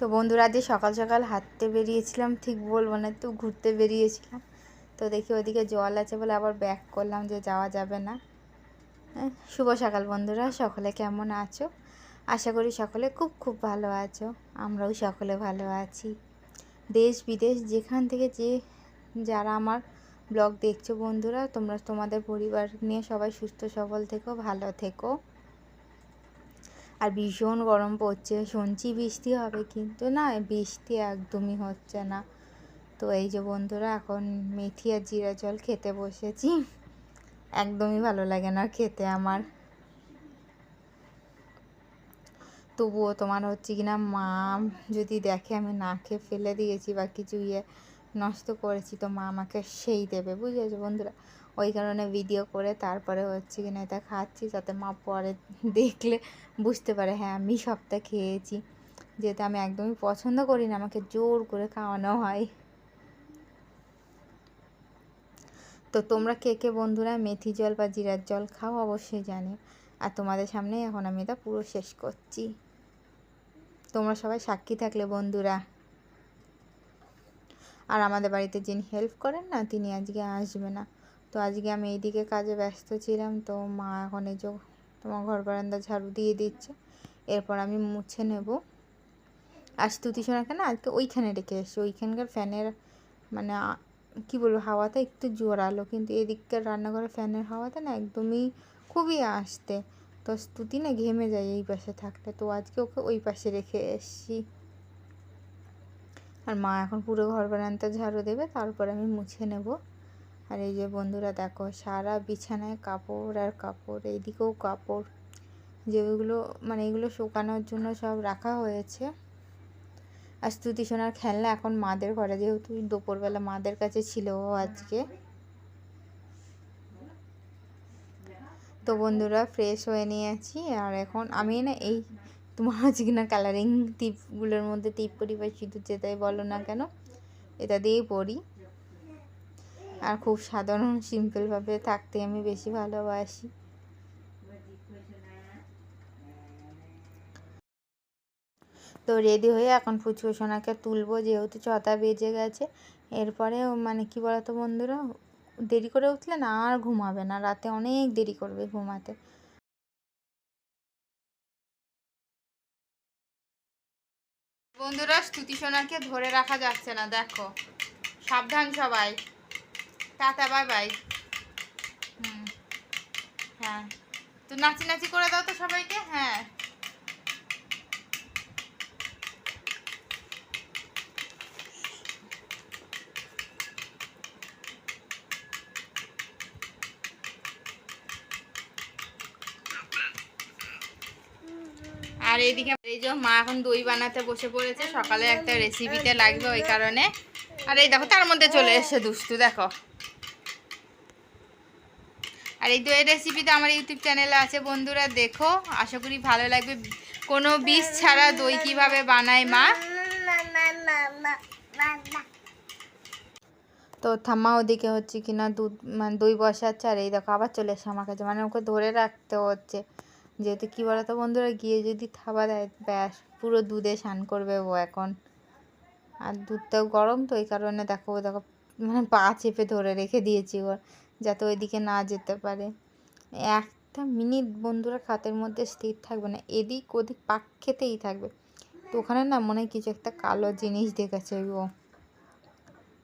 তো বন্ধুরা আজ সকাল সকাল হাঁটতে বেরিয়েছিলাম ঠিক বলব না তো ঘুরতে বেরিয়েছিলাম। তো দেখি ওদিকে জল আছে বলে আবার ব্যাক করলাম যে যাওয়া যাবে না। হ্যাঁ, শুভ সকাল বন্ধুরা সকলে কেমন আছো? আশা করি সকলে খুব খুব ভালো আছো আমরাও সকলে ভালো আছি। দেশ বিদেশ যেখান থেকে যে যারা আমার ব্লগ দেখছ বন্ধুরা তোমরা তোমাদের পরিবার নিয়ে সবাই সুস্থ সবল থেকো ভালো থেকো। আর ভীষণ গরম পড়ছে। শুনছি বৃষ্টি হবে, কিন্তু না, বৃষ্টি একদমই হচ্ছে না। তো এই যে বন্ধুরা, এখন মেথি আর জিরা জল খেতে বসেছি। একদমই ভালো লাগে না খেতে আমার। তবুও তোমার হচ্ছে কিনা মা যদি দেখে আমি না খেয়ে ফেলে দিয়েছি বা কিছু ইয়ে নষ্ট করেছি, তো মা আমাকে সেই দেবে, বুঝেছ বন্ধুরা? ওই কারণে ভিডিও করে তারপরে হচ্ছে কিনা এটা খাচ্ছি, যাতে মা পরে দেখলে বুঝতে পারে হ্যাঁ আমি সবটা খেয়েছি। যেহেতু আমি একদমই পছন্দ করি না, আমাকে জোর করে খাওয়ানো হয়। তো তোমরা কে কে বন্ধুরা মেথি জল বা জিরার জল খাও অবশ্যই জানি আর তোমাদের সামনে এখন আমি এটা পুরো শেষ করছি। তোমরা সবাই সাক্ষী থাকলে বন্ধুরা। আর আমাদের বাড়িতে যিনি হেল্প করেন না, তিনি আজকে আসবে না। তো আজকে আমি এইদিকে কাজে ব্যস্ত ছিলাম, তো মা এখন এই যে তোমার ঘর বারান্দা ঝাড়ু দিয়ে দিচ্ছে, এরপর আমি মুছে নেব। আর স্তুতি সোনাকে না আজকে ওইখানে রেখে এসছি, ওইখানকার ফ্যানের মানে কি বলব, হাওয়াটা একটু জোরালো, কিন্তু এদিককার রান্নাঘরের ফ্যানের হাওয়াটা না একদমই খুবই আসতে। তো স্তুতি না ঘেমে যায় এই পাশে থাকলে তো আজকে ওকে ওই পাশে রেখে এসছি। আর মা এখন পুরো ঘর বারান্দা ঝাড়ু দেবে, তারপর আমি মুছে নেব। আর এই যে বন্ধুরা দেখো, সারা বিছানায় কাপড় আর কাপড়, এইদিকেও কাপড়। যেগুলো মানে এগুলো শুকানোর জন্য সব রাখা হয়েছে। আর স্তুতি সোনার খেলনা এখন মাদের ঘরে, যেহেতু দুপুরবেলা মাদের কাছে ছিল আজকে। তো বন্ধুরা ফ্রেশ হয়ে নিয়েছি, আর এখন আমি না এই তোমার হচ্ছে কিনা কালারিং টিপগুলোর মধ্যে টিপ পরি বা সিঁদুর যেটাই বলো না কেন, এটা দিয়েই পরি আর খুব সাধারণ সিম্পলভাবে থাকতে আমি বেশি ভালোবাসি। তো রেডি হয়ে এখন ফুচকো সোনাকে তুলবো, যেহেতু ছটা বেজে গেছে। এরপরে মানে কি বলতো বন্ধুরা, দেরি করে উঠলে না আর ঘুমাবে না, রাতে অনেক দেরি করবে ঘুমাতে। বন্ধুরা, স্তুতি সোনাকে ধরে রাখা যাচ্ছে না, দেখো। সাবধান সবাই। Tata bye bye. হুম। হ্যাঁ। তো নাচি নাচি করে দাও তো সবাইকে হ্যাঁ। আর এইদিকে এই যে মা এখন দই বানাতে বসে পড়েছে, সকালে একটা রেসিপিতে লাগবে ওই কারণে। আর এই দেখো, তার মধ্যে চলে এসে দুষ্টু, দেখো। আর এই দইয়ের রেসিপিটা আমার ইউটিউব চ্যানেলে আছে, বন্ধুরা দেখো, আশা করি ভালো লাগবে। কোনো বিষ ছাড়া দই কীভাবে বানায় মা? তো থাম্মা ওদিকে হচ্ছে কিনা দুধ মানে দই বসাচ্ছে, আর এই দেখো আবার চলে এসে আমার কাছে মানে ওকে ধরে রাখতে হচ্ছে। যেহেতু কী বলতো বন্ধুরা, গিয়ে যদি থাবা দেয়, ব্যাস, পুরো দুধে স্নান করবে ও এখন। আর দুধটাও গরম তো, এই কারণে দেখো দেখো মানে পা চেপে ধরে রেখে দিয়েছি ওর, যাতে ওইদিকে না যেতে পারে। একটা মিনিট বন্ধুরা খাতের মধ্যে স্থির থাকবে না, এদিক ওদিক পাক খেতেই থাকবে। তো ওখানে না মনে হয় কিছু একটা কালো জিনিস দেখেছে ও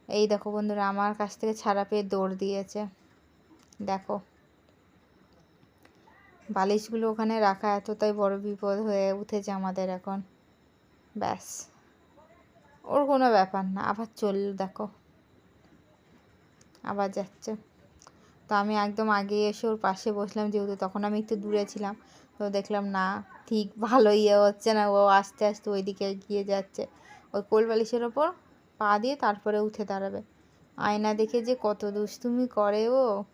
এই দেখো বন্ধুরা, আমার কাছ থেকে ছাড়া পেয়ে দৌড় দিয়েছে। দেখো। বালিশগুলো ওখানে রাখা এতটাই বড় বিপদ হয়ে উঠেছে আমাদের এখন। ব্যাস। ওর কোনো ব্যাপার না, আবার চলল দেখো। আবার যাচ্ছে। তো আমি একদম আগে এসে ওর পাশে বসলাম, যেহেতু তখন আমি একটু দূরে ছিলাম। তো দেখলাম, না, ঠিক ভালো ইয়ে হচ্ছে না, ও আস্তে আস্তে ওইদিকে গিয়ে যাচ্ছে। ওই কোল বালিশের ওপর পা দিয়ে তারপরে উঠে দাঁড়াবে। আয়না দেখে যে কত দুষ্টুমি করে ও।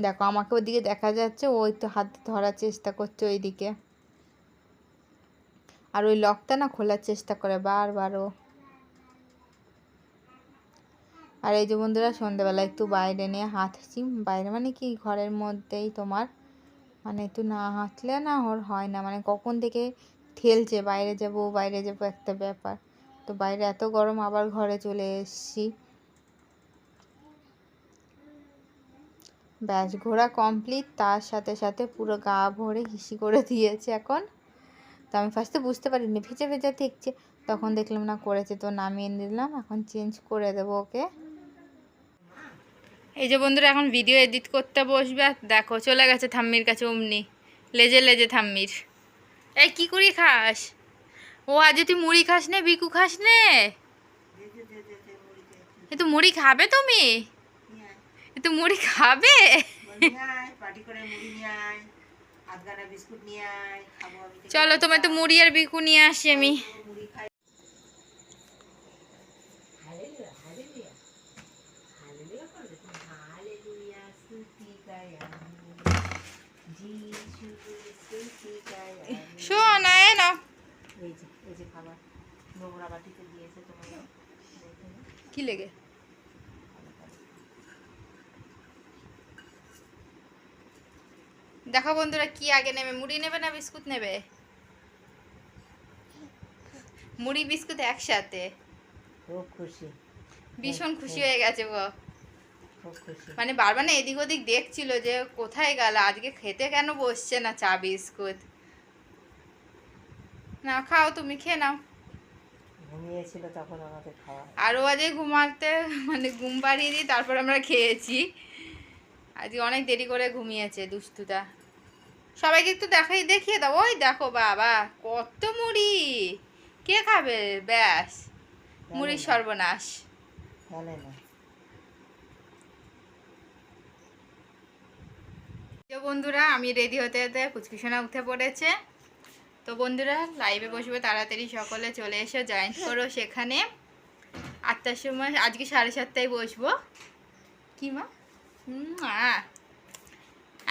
দেখো, আমাকে ওদিকে দেখা যাচ্ছে, ও একটু হাত ধরার চেষ্টা করছে ওইদিকে। আর ওই লকটা না খোলার চেষ্টা করে বারবার ও। আর এই যে বন্ধুরা, সন্ধ্যেবেলা একটু বাইরে নিয়ে হাঁটছি। বাইরে মানে কি, ঘরের মধ্যেই তোমার। মানে একটু না হাঁটলে না ওর হয় না। মানে কখন থেকে ঠেলছে, বাইরে যাব বাইরে যাব একটা ব্যাপার। তো বাইরে এত গরম, আবার ঘরে চলে এসেছি। ব্যাস, ঘোরা কমপ্লিট তার সাথে সাথে পুরো গা ভরে হিসি করে দিয়েছে এখন। তো আমি ফার্স্টে বুঝতে পারিনি, ভেজে ভেজে দেখছে, তখন দেখলাম না করেছে, তো নামিয়ে নিলাম, এখন চেঞ্জ করে দেবো ওকে। এই যে বন্ধুরা, এখন ভিডিও এডিট করতে বসবে, আর দেখো, চলে গেছে থাম্মির কাছে অমনি। লেজে লেজে থাম্মির এই, কি করি খাস? ও, আজ তুই মুড়ি খাস নে বিকু খাস নে? এ তো মুড়ি খাবে তুমি? তো মুড়ি খাবে? চলো তোমার তো মুড়ি আর বিকু নিয়ে আসি আমি। শোন এ এই যে এই যে খাবার নোংরা বাটিতে দিয়েছে তোমার কি লেগে? দেখো বন্ধুরা কি আগে নেবে মুড়ি নেবে না বিস্কুট নেবে? মুড়ি বিস্কুট একসাথে। খুব খুশি। ভীষণ খুশি হয়ে। গেছে গো। মানে বারবার না এদিক ওদিক দেখছিল যে কোথায় গেল আজকে খেতে কেন বসছে না চা বিস্কুট? না খাও তুমি খেয়ে নাও। ঘুমিয়েছিল তখন আমাকে খাওয়া। আরও আজকে ঘুমাতে মানে ঘুম পাড়িয়ে দিই তারপর আমরা খেয়েছি। আজকে অনেক দেরি করে ঘুমিয়েছে দুষ্টুটা। সবাইকে একটু দেখাই দেখিয়ে দাও। ওই দেখো বাবা কত মুড়ি। কে খাবে? ব্যাস মুড়ির সর্বনাশ। তো বন্ধুরা আমি রেডি হতে হতে কুচকুশোনা উঠে পড়েছে। তো বন্ধুরা লাইভে বসবে তাড়াতাড়ি সকলে চলে এসে জয়েন করো সেখানে। আটটার সময় আজকে সাড়ে সাতটায় বসবো। কি মা?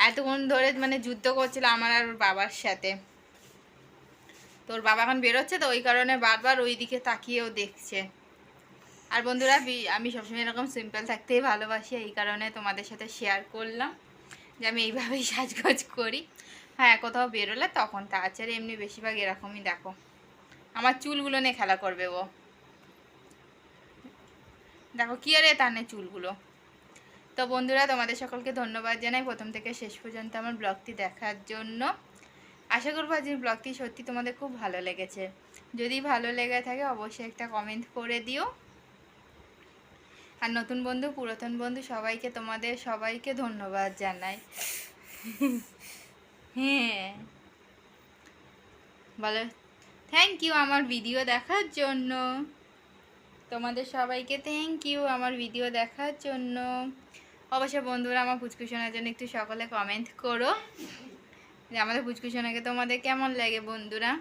এতক্ষণ ধরে মানে যুদ্ধ করছিল আমার আর বাবার সাথে। তোর বাবা এখন বেরোচ্ছে তো, ওই কারণে বারবার ওই দিকে তাকিয়েও দেখছে। আর বন্ধুরা আমি সবসময় এরকম সিম্পল থাকতেই ভালোবাসি, এই কারণে তোমাদের সাথে শেয়ার করলাম যে আমি এইভাবেই সাজগোজ করি। হ্যাঁ কোথাও বেরোলে তখন তাছাড়া এমনি বেশিরভাগ এরকমই দেখো। আমার চুলগুলো নিয়ে খেলা করবে ও। দেখো, কি আরে টানে চুলগুলো। তো বন্ধুরা, তোমাদের সকলকে ধন্যবাদ জানাই প্রথম থেকে শেষ পর্যন্ত আমার ব্লগটি দেখার জন্য। আশা করব আজকের ব্লগটি সত্যি তোমাদের খুব ভালো লেগেছে। যদি ভালো লেগে থাকে, অবশ্যই একটা কমেন্ট করে দিও। আর নতুন বন্ধু, পুরাতন বন্ধু, সবাইকে তোমাদের সবাইকে ধন্যবাদ জানাই। হ্যাঁ। বলো থ্যাংক ইউ আমার ভিডিও দেখার জন্য। তোমাদের সবাইকে থ্যাংক ইউ আমার ভিডিও দেখার জন্য। অবশ্যই বন্ধুরা আমার পুচকুশোনার জন্য একটু সকলে কমেন্ট করো। যে আমাদের পুচকুশোনাকে তোমাদের কেমন লাগে বন্ধুরা?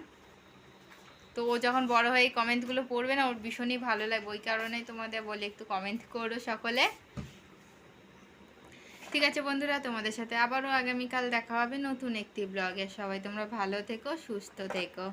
তো ও যখন বড় হয়ে কমেন্টগুলো পড়বে না, ওর ভীষণই ভালো লাগবে। ওই কারণেই তোমাদের বলে একটু কমেন্ট করো সকলে। ঠিক আছে বন্ধুরা, তোমাদের সাথে আবারও আগামীকাল দেখা হবে নতুন একটি ব্লগে সবাই তোমরা ভালো থেকো, সুস্থ থেকো।